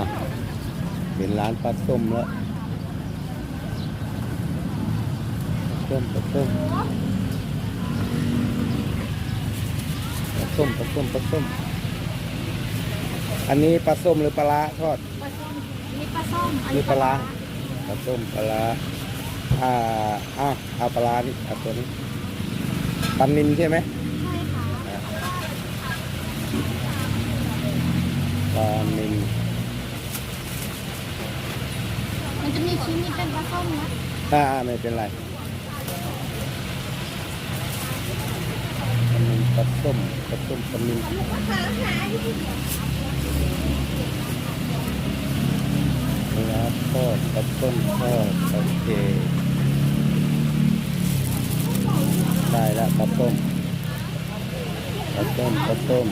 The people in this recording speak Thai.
อะเป็นร้านปลาส้มแล้วปลาส้มปลาส้มปลาส้มปลาส้มปลาส้ม อันนี้ปลาส้มหรือปลาร้าทอดปลาส้มนี่ปลาส้มอันนี่นี้ปลาร้าปลาส้มปลาร้าอ่าอะเอาปลาร้านี่เอาตัวนี้ปันนินใช่ไหมใช่ค่ะปลานิน มันจะมีชิ้นนี้เป็นปลาส้มนะอ่าไม่เป็นไรปลานินปลาส้มปลาส้มปลานินแล้วก็ปลาส้มทอดโอเคได้แล้วปลาส้มปลาส้มปลาส้ม